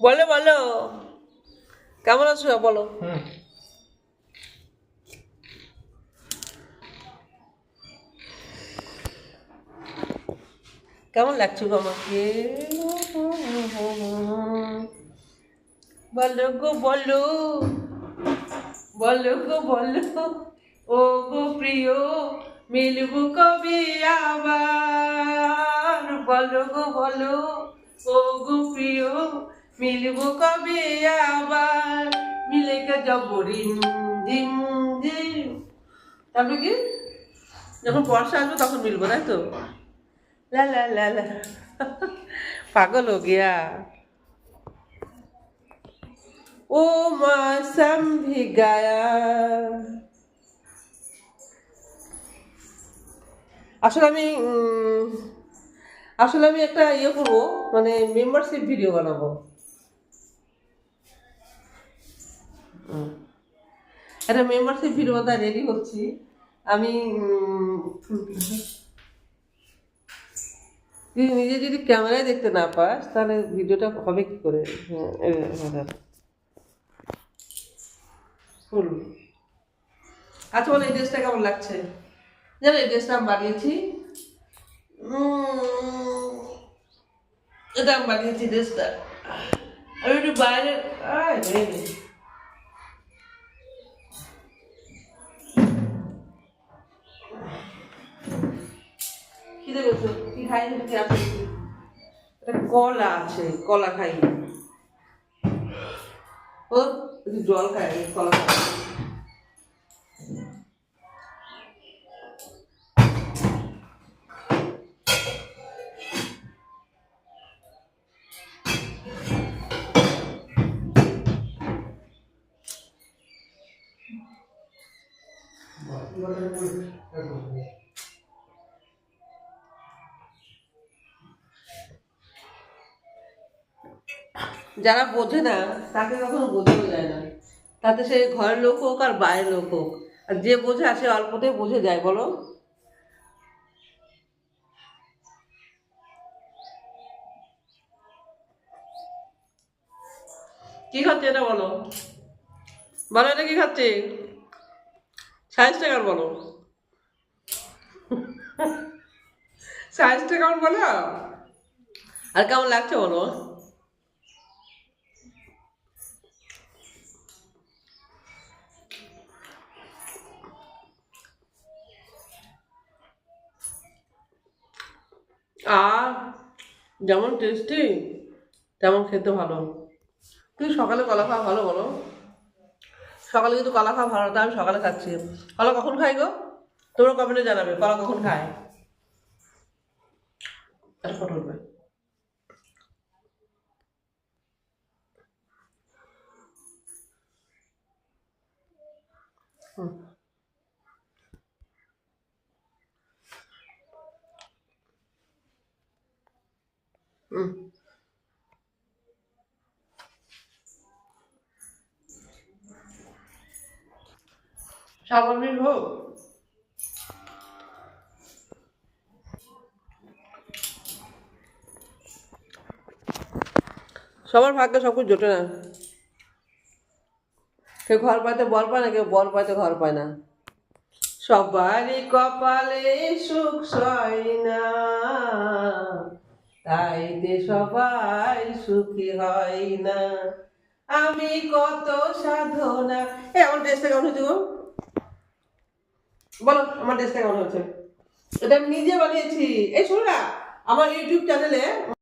বলো বলো। কেমন আছো? বলো। কেমন লাগছে আমাকে বলো গো বলো। বলো গো বলো। ও গো প্রিয় মিলবো কবে আবার? বলো গো বলো। ও গো প্রিয় মিলবো কবে আবার মিলে কে যাব রিম ঝিম ঝিম তারপরে কি যখন বর্ষা আসবে তখন মিলবো তাই তো ला ला ला ला पागल हो गया ओ मौसम भी गया আসলে আমি উম, আসলে আমি একটা ইয়ে করবো মানে মেম্বারশিপ ভিডিও বানাবো একটা মেম্বারশিপ ভিডিও বানাতে রেডি হচ্ছি। আমি তুই নিজে যদি ক্যামেরায় দেখতে না পাস তাহলে ভিডিওটা হবে কি করে? হ্যাঁ, হ্যাঁ, হ্যাঁ। আচ্ছা বলো এই ড্রেসটা কেমন লাগছে? জানো এই ড্রেসটা আমি বানিয়েছি। এটা আমি বানিয়েছি ড্রেসটা। আমি একটু বাইরে খিদে পেয়েছে কি খাই কি কলা আছে কলা খাই। ও জল খাই কলা খাই। যারা বোঝে না, তাকে কখনো বোঝানো যায় না। তাতে সে ঘরের লোক হোক আর বাইরের লোক হোক। আর যে বোঝে সে অল্পতেই বোঝে যায়, বলো। কি খাচ্ছে এটা বলো? বলো এটা কি খাচ্ছে? সাইজটা কেমন বলো? সাইজটা কেমন বলো? আর কেমন লাগছে বলো? আর যেমন টেস্টি তেমন খেতে ভালো। তুই সকালে কলা খাওয়া ভালো বলো। সকালে কিন্তু কলা খাওয়া ভালো তা আমি সকালে খাচ্ছি। কলা কখন খাই গো? তোমরা কমেন্টে জানাবে, কলা কখন খায়? উঠবে। হুম। স্বাভাবিক হোক। সবার ভাগ্যে সব কিছু জোটে না। কেউ ঘর পাইতে বল পায় না, কেউ বল পাইতে ঘর পায় না। সবারই কপালে সুখ সয় না। তাইতে সবাই সুখী হয় না। আমি কত সাধনা। এ, আমার ড্রেসটা কেমন হয়েছে গো বলো, আমার ড্রেসটা কেমন হয়েছে এটা আমি নিজে বানিয়েছি। এই শোনা আমার ইউটিউব চ্যানেলে